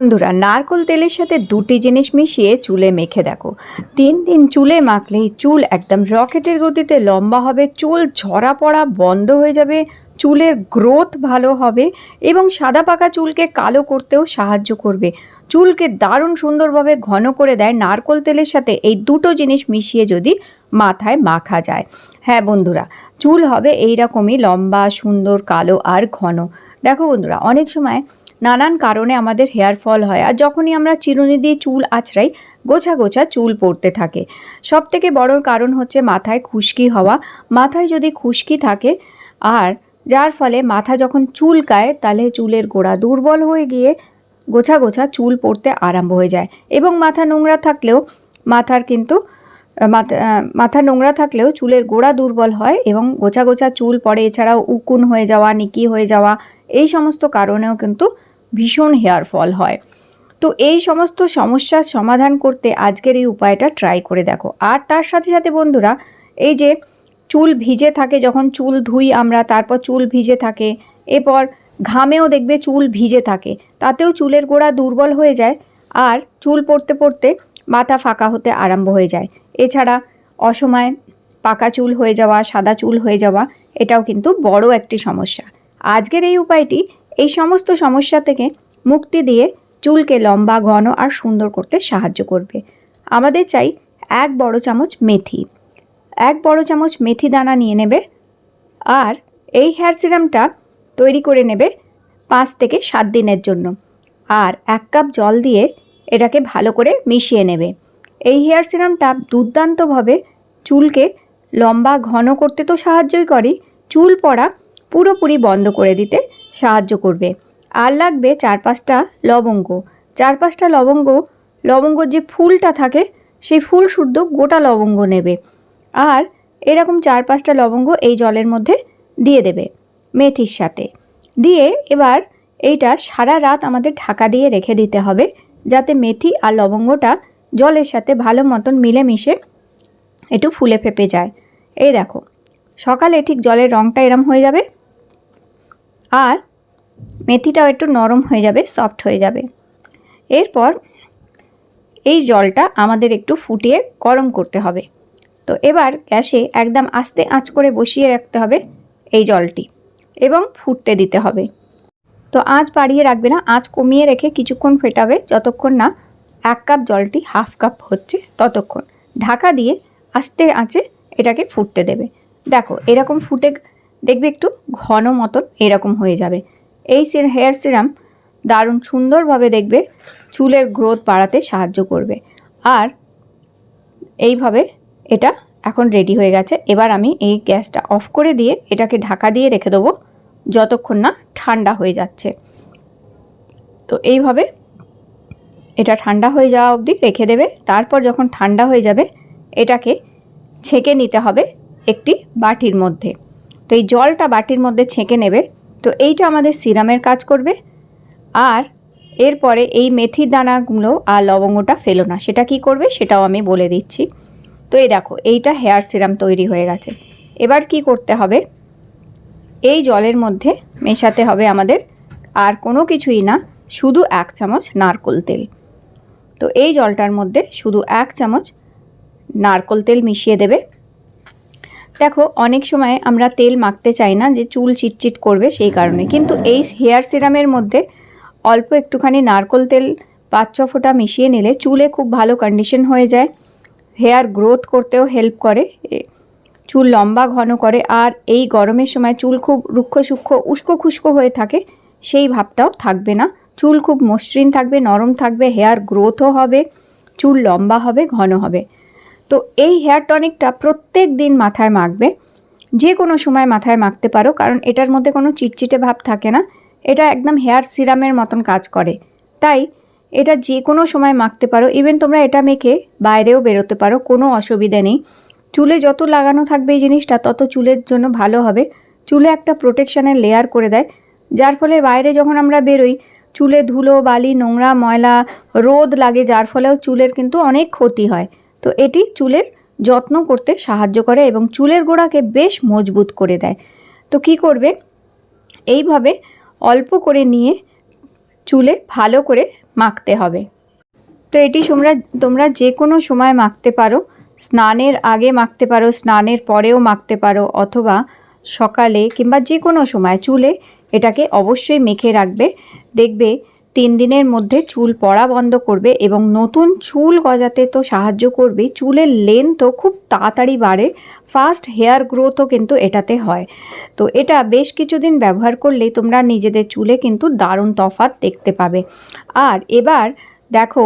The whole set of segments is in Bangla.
বন্ধুরা, নারকোল তেলের সাথে দুটি জিনিস মিশিয়ে চুলে মেখে দেখো। তিন দিন চুলে মাখলেই চুল একদম রকেটের গতিতে লম্বা হবে, চুল ঝরা পড়া বন্ধ হয়ে যাবে, চুলের গ্রোথ ভালো হবে এবং সাদা পাকা চুলকে কালো করতেও সাহায্য করবে। চুলকে দারুণ সুন্দরভাবে ঘন করে দেয় নারকোল তেলের সাথে এই দুটো জিনিস মিশিয়ে যদি মাথায় মাখা যায়। হ্যাঁ বন্ধুরা, চুল হবে এই রকমই লম্বা, সুন্দর, কালো আর ঘন। দেখো বন্ধুরা, অনেক সময় নানান কারণে আমাদের হেয়ার ফল হয় আর যখনই আমরা চিরুনি দিয়ে চুল আছড়াই, গোছা গোছা চুল পড়তে থাকে। সব থেকে বড় কারণ হচ্ছে মাথায় খুশকি হওয়া। মাথায় যদি খুশকি থাকে আর যার ফলে মাথা যখন চুলকায় তাহলে চুলের গোড়া দুর্বল হয়ে গিয়ে গোছা গোছা চুল পড়তে আরম্ভ হয়ে যায়। এবং মাথা নোংরা থাকলেও মাথার কিন্তু, মাথা মাথা নোংরা থাকলেও চুলের গোড়া দুর্বল হয় এবং গোছা গোছা চুল পড়ে। এছাড়াও উকুন হয়ে যাওয়া, নিকি হয়ে যাওয়া, এই সমস্ত কারণেও কিন্তু ভীষণ হেয়ার ফল হয়। তো এই সমস্ত সমস্যার সমাধান করতে আজকের এই উপায়টা ট্রাই করে দেখো। আর তার সাথে সাথে বন্ধুরা, এই যে চুল ভিজে থাকে, যখন চুল ধুই আমরা, তারপর চুল ভিজে থাকে, এরপর ঘামেও দেখবে চুল ভিজে থাকে, তাতেও চুলের গোড়া দুর্বল হয়ে যায় আর চুল পড়তে পড়তে মাথা ফাঁকা হতে আরম্ভ হয়ে যায়। এছাড়া অসময়ে পাকা চুল হয়ে যাওয়া, সাদা চুল হয়ে যাওয়া, এটাও কিন্তু বড় একটি সমস্যা। আজকের এই উপায়টি এই সমস্ত সমস্যা থেকে মুক্তি দিয়ে চুলকে লম্বা, ঘন আর সুন্দর করতে সাহায্য করবে। আমাদের চাই এক বড় চামচ মেথি। এক বড় চামচ মেথি দানা নিয়ে নেবে আর এই হেয়ার সিরামটা তৈরি করে নেবে পাঁচ থেকে সাত দিনের জন্য। আর এক কাপ জল দিয়ে এটাকে ভালো করে মিশিয়ে নেবে। এই হেয়ার সিরামটা দুর্দান্তভাবে চুলকে লম্বা, ঘন করতে তো সাহায্যই করে। চুল পড়া পুরোপুরি বন্ধ করে দিতে সাহায্য করবে। আর লাগবে চার পাঁচটা লবঙ্গ। চার পাঁচটা লবঙ্গ লবঙ্গ যে ফুলটা থাকে, সেই ফুল শুদ্ধ গোটা লবঙ্গ নেবে। আর এরকম চার পাঁচটা লবঙ্গ এই জলের মধ্যে দিয়ে দেবে মেথির সাথে। দিয়ে এবার এইটা সারা রাত আমাদের ঢাকা দিয়ে রেখে দিতে হবে, যাতে মেথি আর লবঙ্গটা জলের সাথে ভালো মতন মিলেমিশে একটু ফুলে ফেপে যায়। এই দেখো, সকালে ঠিক জলের রঙটা এরম হয়ে যাবে। আর মেথিটাও একটু নরম হয়ে যাবে সফট হয়ে যাবে। এরপর এই জলটা আমাদের একটু ফুটিয়ে গরম করতে হবে। তো এবার গ্যাসে একদম আস্তে আঁচ করে বসিয়ে রাখতে হবে এই জলটি এবং ফুটতে দিতে হবে। তো আঁচ বাড়িয়ে রাখবে না, আঁচ কমিয়ে রেখে কিছুক্ষণ ফেটাবে, যতক্ষণ না এক কাপ জলটি হাফ কাপ হচ্ছে ততক্ষণ। ঢাকা দিয়ে আস্তে আঁচে এটাকে ফুটতে দেবে। দেখো, এরকম ফুটে, দেখবে একটু ঘন মতন এরকম হয়ে যাবে। এই হেয়ার সিরাম দারুণ সুন্দরভাবে দেখবে চুলের গ্রোথ বাড়াতে সাহায্য করবে। আর এইভাবে এটা এখন রেডি হয়ে গেছে। এবার আমি এই গ্যাসটা অফ করে দিয়ে এটাকে ঢাকা দিয়ে রেখে দেবো যতক্ষণ না ঠান্ডা হয়ে যাচ্ছে। তো এইভাবে এটা ঠান্ডা হয়ে যাওয়া অবধি রেখে দেবে। তারপর যখন ঠান্ডা হয়ে যাবে, এটাকে ছেঁকে নিতে হবে একটি বাটির মধ্যে। তো এই জলটা বাটির মধ্যে ছেঁকে নেবে তো এইটা আমাদের সিরামের কাজ করবে। আর এরপরে এই মেথির দানাগুলো আর লবঙ্গটা ফেলো না। সেটা কি করবে সেটাও আমি বলে দিচ্ছি। তো এই দেখো, এইটা হেয়ার সিরাম তৈরি হয়ে গেছে। এবার কি করতে হবে? এই জলের মধ্যে মেশাতে হবে আমাদের আর কোনো কিছুই না, শুধু এক চামচ নারকোল তেল। তো এই জলটার মধ্যে শুধু এক চামচ নারকোল তেল মিশিয়ে দেবে। দেখো, অনেক সময় আমরা তেল মাখতে চাই না যে চুল চিটচিট করবে সেই কারণে। কিন্তু এই হেয়ার সিরামের মধ্যে অল্প একটুখানি নারকোল তেল পাঁচ ছ ফোঁটা মিশিয়ে নিলে চুলে খুব ভালো কন্ডিশন হয়ে যায়। হেয়ার গ্রোথ করতেও হেল্প করে। চুল লম্বা ঘন করে। আর এই গরমের সময় চুল খুব রুক্ষ সূক্ষ্ম, উস্কো খুস্কো হয়ে থাকে, সেই ভাবটাও থাকবে না। চুল খুব মসৃণ থাকবে, নরম থাকবে, হেয়ার গ্রোথও হবে, চুল লম্বা হবে, ঘন হবে। তো এই হেয়ার টনিকটা প্রত্যেক দিন মাথায় মাখবে। যে কোনো সময় মাথায় মাখতে পারো, কারণ এটার মধ্যে কোনো চিটচিটে ভাব থাকে না। এটা একদম হেয়ার সিরামের মতন কাজ করে। তাই এটা যে কোনো সময় মাখতে পারো। ইভেন তোমরা এটা মেখে বাইরেও বেরোতে পারো, কোনো অসুবিধে নেই। চুলে যত লাগানো থাকবে এই জিনিসটা, তত চুলের জন্য ভালো হবে। চুলে একটা প্রোটেকশনের লেয়ার করে দেয়। যার ফলে বাইরে যখন আমরা বেরোই, চুলে ধুলো, বালি, নোংরা, ময়লা, রোদ লাগে, যার ফলেও চুলের কিন্তু অনেক ক্ষতি হয়। তো এটি চুলের যত্ন করতে সাহায্য করে এবং চুলের গোড়াকে বেশ মজবুত করে দেয়। তো কি করবে? এইভাবে অল্প করে নিয়ে চুলে ভালো করে মাখতে হবে। তো এটি তোমরা তোমরা যে কোনো সময় মাখতে পারো। স্নানের আগে মাখতে পারো, স্নানের পরেও মাখতে পারো অথবা সকালে কিংবা যে কোনো সময় চুলে এটাকে অবশ্যই মেখে রাখবে। দেখবে তিন দিনের মধ্যে চুল পড়া বন্ধ করবে এবং নতুন চুল গজাতে তো সাহায্য করবে। চুলের লেন্থও খুব তাড়াতাড়ি বাড়ে। ফাস্ট হেয়ার গ্রোথও কিন্তু এটাতে হয়। তো এটা বেশ কিছুদিন ব্যবহার করলেই তোমরা নিজেদের চুলে কিন্তু দারুণ তফাৎ দেখতে পাবে। আর এবার দেখো,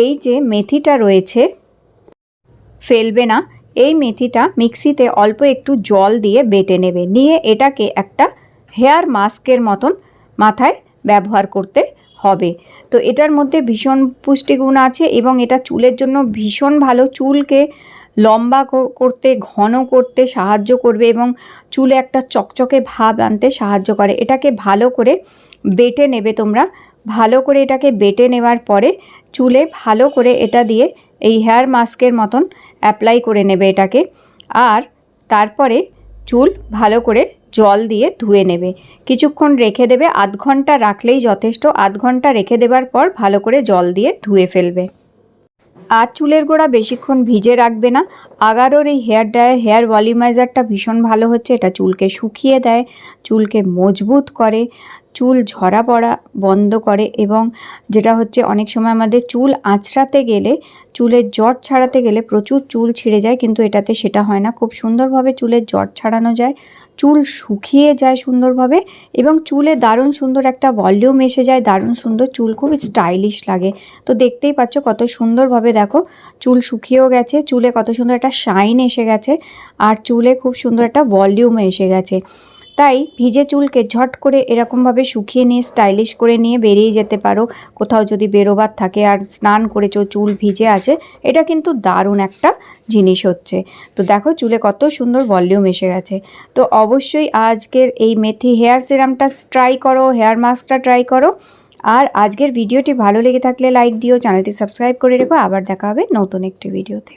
এই যে মেথিটা রয়েছে, ফেলবে না। এই মেথিটা মিক্সিতে অল্প একটু জল দিয়ে বেটে নেবে। নিয়ে এটাকে একটা হেয়ার মাস্কের মতন মাথায় ব্যবহার করতে হবে। তো এটার মধ্যে ভীষণ পুষ্টিগুণ আছে এবং এটা চুলের জন্য ভীষণ ভালো। চুলকে লম্বা করতে, ঘন করতে সাহায্য করবে এবং চুলে একটা চকচকে ভাব আনতে সাহায্য করে। এটাকে ভালো করে বেটে নেবে তোমরা। ভালো করে এটাকে বেটে নেওয়ার পরে চুলে ভালো করে এটা দিয়ে এই হেয়ার মাস্কের মতন অ্যাপ্লাই করে নেবে এটাকে। আর তারপরে চুল ভালো করে জল দিয়ে ধুয়ে নেবে। কিছুক্ষণ রেখে দেবে, আধ ঘণ্টা রাখলেই যথেষ্ট। আধ ঘণ্টা রেখে দেবার পর ভালো করে জল দিয়ে ধুয়ে ফেলবে। আর চুলের গোড়া বেশিক্ষণ ভিজে রাখবে না। আগারোর এই হেয়ার ড্রায়ার, হেয়ার ভলিউমাইজারটা ভীষণ ভালো হচ্ছে। এটা চুলকে শুকিয়ে দেয়, চুলকে মজবুত করে, চুল ঝরা পড়া বন্ধ করে এবং যেটা হচ্ছে অনেক সময় আমাদের চুল আঁচড়াতে গেলে, চুলের জট ছাড়াতে গেলে প্রচুর চুল ছিঁড়ে যায়, কিন্তু এটাতে সেটা হয় না। খুব সুন্দরভাবে চুলের জট ছাড়ানো যায়। চুল শুকিয়ে যায় সুন্দরভাবে এবং চুলে দারুণ সুন্দর একটা ভলিউম এসে যায়, দারুণ সুন্দর চুল খুব স্টাইলিশ লাগে। তো দেখতেই পাচ্ছ কত সুন্দরভাবে দেখো, চুল শুকিয়েও গেছে, চুলে কত সুন্দর একটা শাইন এসে গেছে, আর চুলে খুব সুন্দর একটা ভলিউম এসে গেছে। তাই ভিজে চুলকে ঝট করে এরকমভাবে শুকিয়ে নিয়ে, স্টাইলিশ করে নিয়ে বেরিয়ে যেতে পারো। কোথাও যদি বেরোবার থাকে আর স্নান করেছ, চুল ভিজে আছে, এটা কিন্তু দারুণ একটা জিনিস হচ্ছে। তো দেখো চুলে কত সুন্দর ভলিউম এসে গেছে। তো অবশ্যই আজকের এই মেথি হেয়ার সিরামটা ট্রাই করো, হেয়ার মাস্কটা ট্রাই করো। আর আজকের ভিডিওটি ভালো লেগে থাকলে লাইক দিও, চ্যানেলটি সাবস্ক্রাইব করে রেখো। আবার দেখা হবে নতুন একটি ভিডিওতে।